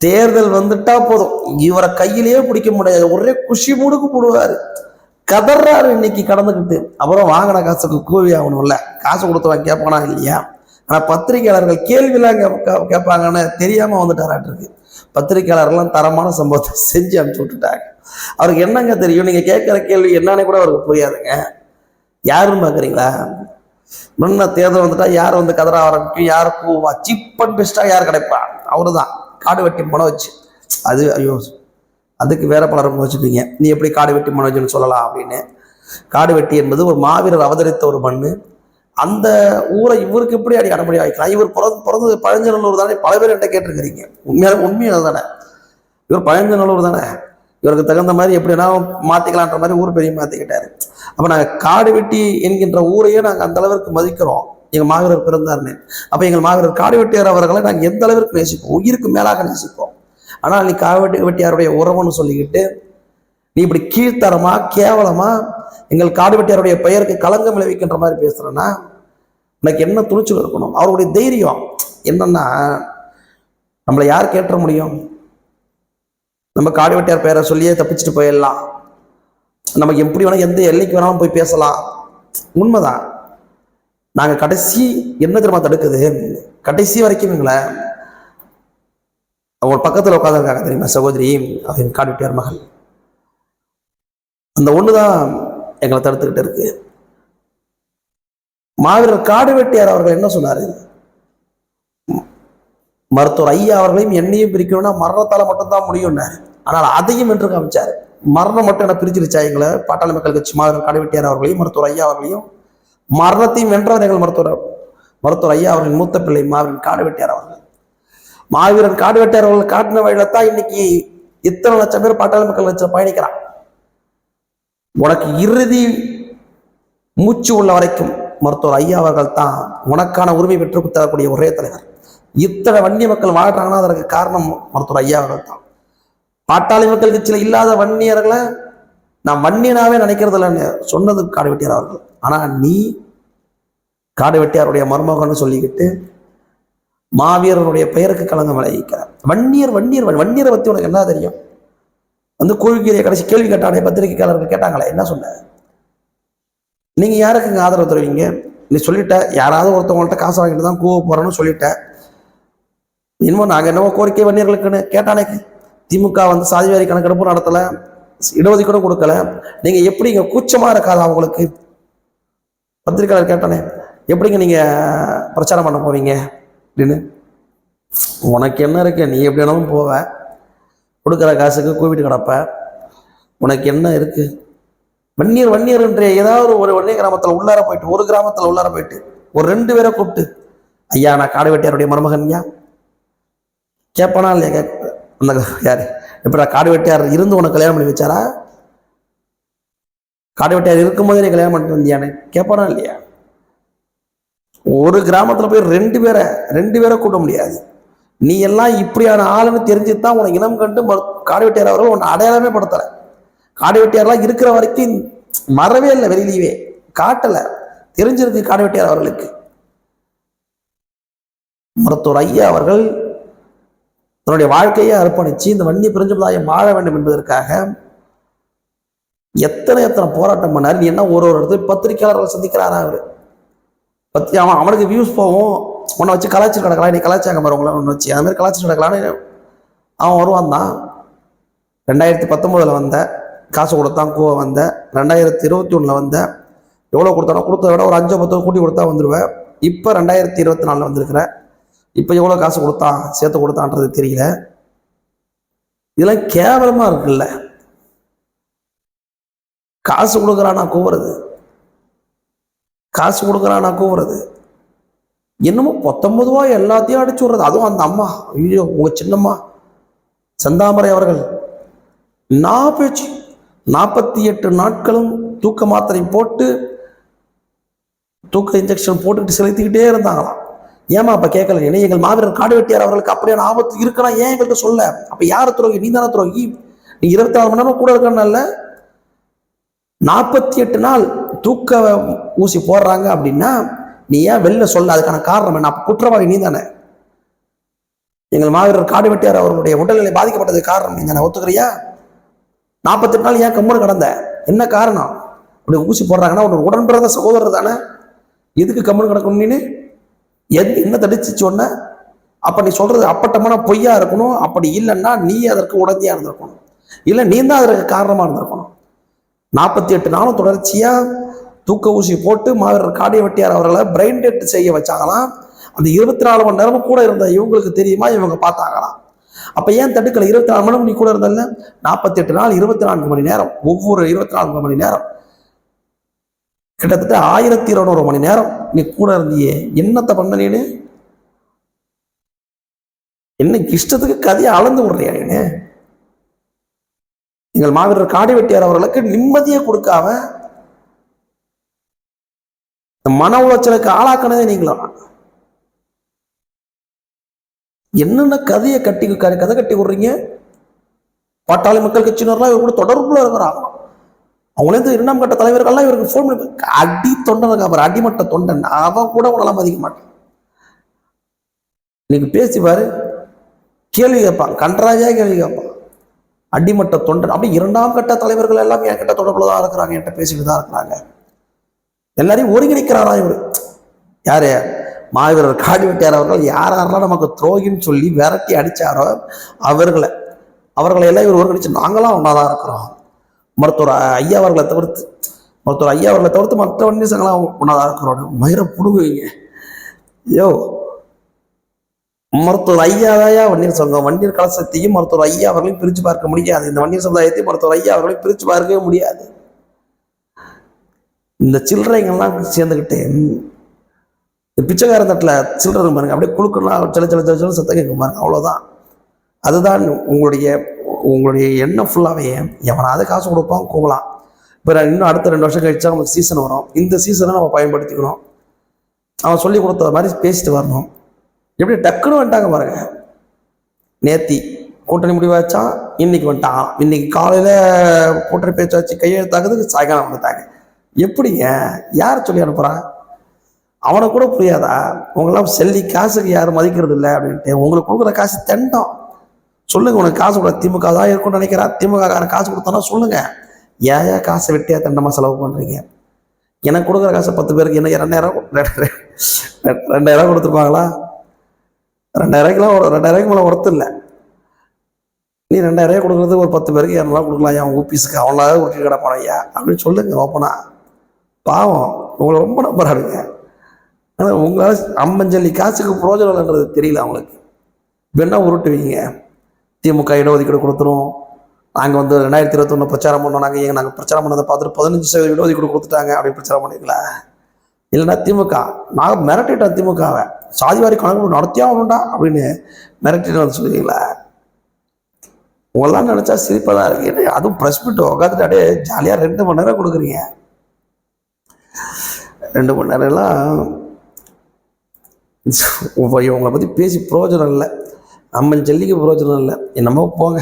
தேர்தல் வந்துட்டா போதும். இவரை கையிலேயே பிடிக்க முடியாது. ஒரே குஷி முடுக்கு போடுவாரு. கதறாரு இன்னைக்கு கடந்துக்கிட்டு அப்புறம் வாங்கின காசுக்கு கூலி ஆகணும்ல. காசு கொடுத்தவன் கேட்பானா இல்லையா? ஆனா பத்திரிகையாளர்கள் கேள்விலாம் கேட்பாங்கன்னு தெரியாம வந்துட்டாராட்டிருக்கு பத்திரிகையாளர்கள்லாம் தரமான சம்பவத்தை செஞ்சு அனுப்பிச்சு விட்டுட்டாங்க. அவருக்கு என்னங்க தெரியும்? நீங்க கேட்கிற கேள்வி என்னன்னு கூட அவருக்கு புரியாதுங்க. யாருன்னு பாக்குறீங்களா முன்ன தேர்தல் வந்துட்டா யார் வந்து கதற ஆரம்பிக்கும்? யார் கூவா? சீப் அண்ட் பெஸ்டா யார் கிடைப்பா? அவரு தான் காடு வெட்டி பணம் வச்சு. அது ஐயோ அதுக்கு வேற பலரும் வச்சுப்பீங்க நீ எப்படி காடு வெட்டி மனோஜ்னு சொல்லலாம் அப்படின்னு. காடு வெட்டி என்பது ஒரு மாவீரர் அவதரித்த ஒரு மண்ணு. அந்த ஊரை இவருக்கு எப்படி அடி அடம்படி ஆகிக்கலாம் இவர் பிறந்து பிறந்தது பழஞ்சநல்லூர் தானே? பல பேர் என்கிட்ட கேட்டிருக்கிறீங்க. உண்மையான உண்மையாக தானே இவர் பழஞ்சநல்லூர் தானே? இவருக்கு தகுந்த மாதிரி எப்படின்னா மாத்திக்கலான்ற மாதிரி ஊர் பெரிய மாத்திக்கிட்டாரு அப்ப நாங்க காடு வெட்டி என்கின்ற ஊரையே நாங்க அந்த அளவிற்கு மதிக்கிறோம். எங்கள் மாவீரர் பிறந்தார்னே அப்போ எங்கள் மாவீரர் காடு வெட்டியார் அவர்களை நாங்கள் எந்த அளவிற்கு நேசிப்போம்? உயிருக்கு மேலாக நேசிப்போம். ஆனால் நீ காவட்டி வெட்டியாருடைய உறவுன்னு சொல்லிக்கிட்டு நீ இப்படி கீழ்த்தரமா கேவலமாக எங்கள் காடு வெட்டியாருடைய பெயருக்கு களங்கம் விளைவிக்கின்ற மாதிரி பேசுகிறேன்னா உனக்கு என்ன துணிச்சல் இருக்கணும்? அவருடைய தைரியம் என்னன்னா நம்மளை யார் கேட்ட முடியும்? நம்ம காடு வெட்டியார் பெயரை சொல்லியே தப்பிச்சுட்டு போயிடலாம். நமக்கு எப்படி வேணால் எந்த எல்லைக்கு வேணாலும் போய் பேசலாம். உண்மைதான். நாங்க கடைசி என்ன தெரியுமா தடுக்குது? கடைசி வரைக்கும் எங்களை அவங்க பக்கத்துல உட்காந்துருக்காங்க தெரியுமா சகோதரி? அவன் காடு மகள்? அந்த ஒண்ணுதான் எங்களை தடுத்துக்கிட்டு இருக்கு. மாவீரர் காடு வெட்டியார் அவர்கள் என்ன சொன்னாரு? மருத்துவர் ஐயா அவர்களையும் என்னையும் பிரிக்கணும்னா மரணத்தால மட்டும்தான் முடியும்னாரு. ஆனால் அதையும் என்று காமிச்சார். மரணம் மட்டும் என்ன பிரிச்சிருச்சா எங்களை? பாட்டாளி மக்கள் கட்சி மாவீரர் காடு வெட்டியார் அவர்களையும் மருத்துவர் ஐயா அவர்களையும் மரணத்தையும் வென்றவர் எங்கள் மருத்துவர் மருத்துவர் ஐயா அவர்களின் மூத்த பிள்ளை மாவீரன் காடு வெட்டியார் அவர்கள். மாவீரன் காடு வெட்டியார் அவர்கள் காட்டின வழியில தான் இன்னைக்கு இத்தனை லட்சம் பேர் பாட்டாளி மக்கள் கட்சியில் பயணிக்கிறான் உனக்கு இறுதி மூச்சு உள்ள வரைக்கும் மருத்துவர் ஐயா அவர்கள் தான் உனக்கான உரிமை பெற்றுத் தரக்கூடிய ஒரே தலைவர். இத்தனை வன்னிய மக்கள் வாழ்றாங்கன்னா அதற்கு காரணம் மருத்துவர் ஐயா அவர்கள் தான். பாட்டாளி மக்கள் சில இல்லாத வன்னியர்களை நான் வன்னியனாவே நினைக்கிறது இல்லைன்னு சொன்னது காடு வெட்டியார் அவர்கள். ஆனால் நீ காடு வெட்டியாருடைய மருமகன்னு சொல்லிக்கிட்டு மாவீரனுடைய பெயருக்கு கலங்கம் விளைவிக்கிறார். வன்னியர் வன்னியர் வன்னியரை பற்றி உனக்கு என்ன தெரியும்? வந்து கோழிக்கீரையை கடைசி கேள்வி கேட்டானே பத்திரிகையாளர்கள் கேட்டாங்களே என்ன சொன்ன? நீங்கள் யாருக்குங்க ஆதரவு தருவீங்க? நீ சொல்லிட்ட யாராவது ஒருத்தவங்கள்ட்ட காசு வாங்கிட்டு தான் கூவ போகிறோன்னு சொல்லிட்டேன் இன்னும் நாங்கள் என்னவோ கோரிக்கை வன்னியர்களுக்குன்னு கேட்டானே. திமுக வந்து சாதிவாரி கணக்கெடுப்பு நடத்தலை. இடஒதுக்கீடும் கொடுக்கல. நீங்க எப்படிங்க கூச்சமாக இருக்காது அவங்களுக்கு பத்திரிக்கையாளர் கேட்டானே எப்படிங்க நீங்கள் பிரச்சாரம் பண்ண போவீங்க? அப்படின்னு. உனக்கு என்ன இருக்கு? நீ எப்படி வேணாலும் போவ. கொடுக்குற காசுக்கு கூவிட்டு கிடப்ப. உனக்கு என்ன இருக்கு? வன்னியர் வன்னியர் என்ற ஏதாவது ஒரு வன்னிய கிராமத்தில் உள்ளார போயிட்டு ஒரு கிராமத்தில் உள்ளார போயிட்டு ஒரு ரெண்டு பேரை கூப்பிட்டு ஐயா நான் காடு வெட்டியாருடைய மருமகன் ஐயா. கேட்பானா இல்லையா? கேட்க அந்த யாரு? எப்படா காடு வெட்டியார் இருந்து உனக்கு கல்யாணம் பண்ணி வச்சாரா? காடு வெட்டியார் இருக்கும்போதே நீ கல்யாணம் பண்ணிட்டு வந்தியானே கேட்பானா இல்லையா? ஒரு கிராமத்துல போய் ரெண்டு பேரை ரெண்டு பேரை கூட்ட முடியாது. நீ எல்லாம் இப்படியான ஆளுன்னு தெரிஞ்சு தான் உனக்கு இனம் கண்டு காடு வெட்டியார் அவர்கள் உன்னை அடையாளமே படுத்தல. காடு வெட்டியார்லாம் இருக்கிற வரைக்கும் மறவே இல்லை வெளியிலேயே காட்டல. தெரிஞ்சிருக்கு காடு வெட்டியார் அவர்களுக்கு. மருத்துவர் ஐயா அவர்கள் தன்னுடைய வாழ்க்கையை அர்ப்பணித்து இந்த வன்னிய பெருஞ்சமுதாயம் வாழ வேண்டும் என்பதற்காக எத்தனை எத்தனை போராட்டம் பண்ணார். நீ என்ன ஒரு ஒரு இடத்துல பத்திரிகையாளர்களை சந்திக்கிறாரா அவர்? பத்தி அவன் அவனுக்கு வியூஸ் போகும். உன்னை வச்சு கலாச்சாரம் கிடக்கலாம். நீ கலாச்சாரம் பாரு உங்களை ஒன்று வச்சு. அதுமாதிரி கலாச்சாரம் கலாச்சி கிடக்கலான்னு அவன் வருவான் தான். ரெண்டாயிரத்தி பத்தொம்போதில் வந்த காசு கொடுத்தான் கூவ வந்த ரெண்டாயிரத்தி இருபத்தி ஒன்றில் வந்த எவ்வளோ கொடுத்தானோ கொடுத்தத விட ஒரு அஞ்சோ பத்தோ கூட்டி கொடுத்தா வந்துடுவேன் இப்போ ரெண்டாயிரத்தி இருபத்தி நாலில் வந்திருக்கிறேன் இப்போ எவ்வளோ காசு கொடுத்தான் சேர்த்து கொடுத்தான்றது தெரியல. இதெல்லாம் கேவலமாக இருக்குல்ல. காசு கொடுக்குறானா கூவுறது. காசு கொடுக்குறானா கூவுறது. என்னமோ பத்தொன்பது ரூபாய் எல்லாத்தையும் அடிச்சு விடுறது. அதுவும் அந்த அம்மா. ஐயோ உங்கள் சின்னம்மா. செந்தாமரை அவர்கள். நான் பேச்சு. நாற்பத்தி எட்டு நாட்களும் தூக்க மாத்திரை போட்டு தூக்க இன்ஜெக்ஷன் போட்டுக்கிட்டு செலுத்திக்கிட்டே இருந்தாங்களாம். ஏமா அப்ப கேட்கல என்ன எங்கள் மாவீரர் காடு வெட்டியார் அவர்களுக்கு அப்படியான ஆபத்து இருக்கலாம் ஏன் எங்கள்கிட்ட சொல்ல? அப்ப யார் துரோகி? நீ தானே துரோகி நீ இருபத்தி நாலு மணி நேரம் கூட இருக்கனால நாற்பத்தி எட்டு நாள் தூக்க ஊசி போடுறாங்க அப்படின்னா நீ ஏன் வெளில சொல்ல? அதுக்கான காரணம் என்ன? அப்ப குற்றவாளி நீ தானே எங்கள் மாவீரர் காடு வெட்டியார் அவர்களுடைய உடல்நிலை பாதிக்கப்பட்டது காரணம் நீ தானே ஒத்துக்கிறியா? நாற்பத்தெட்டு நாள் ஏன் கம்முன்னு கடந்த? என்ன காரணம்? அப்படி ஊசி போடுறாங்கன்னா உன்னோட உடன்பிறந்த சகோதரர் தானே. எதுக்கு கம்முன்னு கிடக்கணும் நீனு? எது என்ன தடிச்சு சொன்ன அப்ப நீ சொல்றது அப்பட்டமான பொய்யா இருக்கணும். அப்படி இல்லைன்னா நீ அதற்கு உடந்தையா இருந்திருக்கணும். இல்லை நீ தான் அதற்கு காரணமா இருந்திருக்கணும். நாற்பத்தி எட்டு நாளும் தொடர்ச்சியா தூக்க ஊசி போட்டு மாவீரர் காடிய வெட்டியார் அவர்களை பிரெயின் டெட் செய்ய வச்சாங்களாம். அந்த இருபத்தி நாலு மணி நேரமும் கூட இருந்த இவங்களுக்கு தெரியுமா? இவங்க பார்த்தாங்களாம். அப்ப ஏன் தடுக்கல? இருபத்தி நாலு மணி நீ கூட இருந்தல நாற்பத்தி எட்டு நாள் இருபத்தி நான்கு மணி நேரம். ஒவ்வொரு இருபத்தி நான்கு மணி நேரம். கிட்டத்தட்ட ஆயிரத்தி இருநூறு மணி நேரம் நீ கூட இருந்தியே. என்னத்தை பண்ண நீனு? என்ன இஷ்டத்துக்கு கதையை அளந்து விடுறியா நீனு? எங்கள் மாவீரர் காடி வெட்டியார் அவர்களுக்கு நிம்மதியை கொடுக்காம இந்த மன உளைச்சலுக்கு ஆளாக்கினதே நீங்களா? என்னென்ன கதையை கட்டி க- கதை கட்டி விடுறீங்க? பாட்டாளி மக்கள் கட்சியினர்லாம் இவர் கூட தொடர்புல இருக்கிறாங்க அவங்களே இரண்டாம் கட்ட தலைவர்கள்லாம் இவருக்கு ஃபோன் பண்ணி அடி தொண்டனுக்கு அப்புறம் அடிமட்ட தொண்டன். அவன் கூட உனலாம் மதிக்க மாட்டான். இன்னைக்கு பேசி பாரு. கேள்வி கேட்பான். கன்றாவியாக கேள்வி கேட்பான். அடிமட்ட தொண்டன். அப்படி இரண்டாம் கட்ட தலைவர்கள் எல்லாம் என் கிட்ட தான் இருக்கிறாங்க. என்கிட்ட பேசிட்டு தான் இருக்கிறாங்க. எல்லாரையும் ஒருங்கிணைக்கிறாரா இவர்? யாரு? மாவீரர் காடி வெட்டியார் அவர்கள். யார் யாரெல்லாம் நமக்கு துரோகின்னு சொல்லி விரட்டி அடித்தாரோ அவர்களை. அவர்களை எல்லாம் இவர் ஒருங்கிணைச்சு. நாங்களாம் ஒன்றா தான் இருக்கிறோம். மருத்துவர் ஐயா அவர்களை தவிர்த்து மருத்துவர் ஐயா அவர்களை தவிர்த்து மற்ற வன்னியசங்களாம் ஒன்றாதான் இருக்கிறோம் மயிரை புடுங்குவீங்க. ஐயோ. மருத்துவர் ஐயாவையா வன்னியர் சங்கம் வன்னியர் கலசத்தையும் மருத்துவர் ஐயா அவர்களையும் பிரித்து பார்க்க முடியாது. இந்த வன்னியர் சமுதாயத்தையும் மருத்துவர் ஐயா அவர்களையும் பிரித்து பார்க்கவே முடியாது. இந்த சில்லறைங்கள்லாம் சேர்ந்துக்கிட்டு இந்த பிச்சைக்கார தட்டில் சில்லறை பாருங்க. அப்படியே குழுக்கெல்லாம் சில சில சில சில சத்தம் கேட்க பாருங்க. அவ்வளோதான் அதுதான் உங்களுடைய உங்களுடைய எண்ணம் ஃபுல்லாகவே எவனாவது காசு கொடுப்பான் கூவலாம். இப்போ இன்னும் அடுத்த ரெண்டு வருஷம் கழிச்சா நமக்கு சீசன் வரும். இந்த சீசனை நம்ம பயன்படுத்திக்கணும். அவன் சொல்லி கொடுத்த மாதிரி பேசிட்டு வரணும். எப்படி டக்குன்னு வந்துட்டாங்க பாருங்க. நேத்தி கூட்டணி முடிவாச்சான் இன்னைக்கு வந்துட்டான் இன்னைக்கு காலையில் கூட்டணி பேச்சாச்சு கையெழுத்தாக்குறதுக்கு சாயங்காலம் வந்துட்டாங்க. எப்படிங்க? யார் சொல்லி அனுப்புகிறான் அவனை கூட புரியாதா? உங்களாம் செல்லி காசுக்கு யாரும் மதிக்கிறது இல்லை அப்படின்ட்டு. உங்களுக்கு கொடுக்குற காசு தண்டம். சொல்லுங்க உனக்கு காசு கூட திமுக தான் இருக்கும்னு நினைக்கிறா? திமுக காரன் காசு கொடுத்தானா சொல்லுங்க. ஏன் ஏன் காசை வெட்டியா தண்டமா செலவு பண்றீங்க? எனக்கு கொடுக்குற காசை பத்து பேருக்கு என்ன ரெண்டாயிரம் ரெண்டாயிரம் கொடுத்துருப்பாங்களா? ரெண்டாயிரூவாய்க்குலாம் ஒரு ரெண்டாயிரூவாய்க்கு மேலே ஒர்த்து இல்லை. நீ ரெண்டாயிரம் கொடுக்குறது ஒரு பத்து பேருக்கு இரநூறுவா கொடுக்கலாம். என் ஆஃபீஸுக்கு அவனாவது விட்டு கிடப்பான் ஐயா? அப்படின்னு சொல்லுங்க ஓப்பனா பாவம் உங்களை ரொம்ப நம்புறாருங்க ஆனால் உங்களால் அம்மஞ்சல்லி காசுக்கு பிரோஜனம் இல்லைன்றது தெரியல அவங்களுக்கு. வேணா உருட்டுவீங்க. திமுக இடஒதுக்கீடு கொடுத்துரும். நாங்கள் வந்து ரெண்டாயிரத்தி இருபத்தொன்று பிரச்சாரம் பண்ணோம். நாங்கள் ஏங்க நாங்கள் பிரச்சாரம் பண்ணதை பார்த்துட்டு பதினஞ்சு சதவீதம் இடஒதுக்கீடு கொடுத்துட்டாங்க அப்படின்னு பிரச்சாரம் பண்ணிங்களா இல்லைன்னா திமுக நான் மிரட்டிட்டேன் திமுகவை. சாதிவாரி கணக்கு நடத்தியா ஆகணும்டா அப்படின்னு மிரட்டிட்டு வந்து சொல்லுவீங்களா உங்களாம் நினச்சா சிரிப்பாக தான் இருக்கு. என்ன, அதுவும் ப்ரெஸ் மீட் உட்காந்துட்டு அப்படியே ஜாலியாக ரெண்டு மணி நேரம் கொடுக்குறீங்க. ரெண்டு மணி நேரம்லாம் உங்களை பற்றி பேசி பிரயோஜனம் இல்லை. அம்மன் ஜல்லிக்கு பிரயோஜனம் இல்லை. என்னமோ போங்க.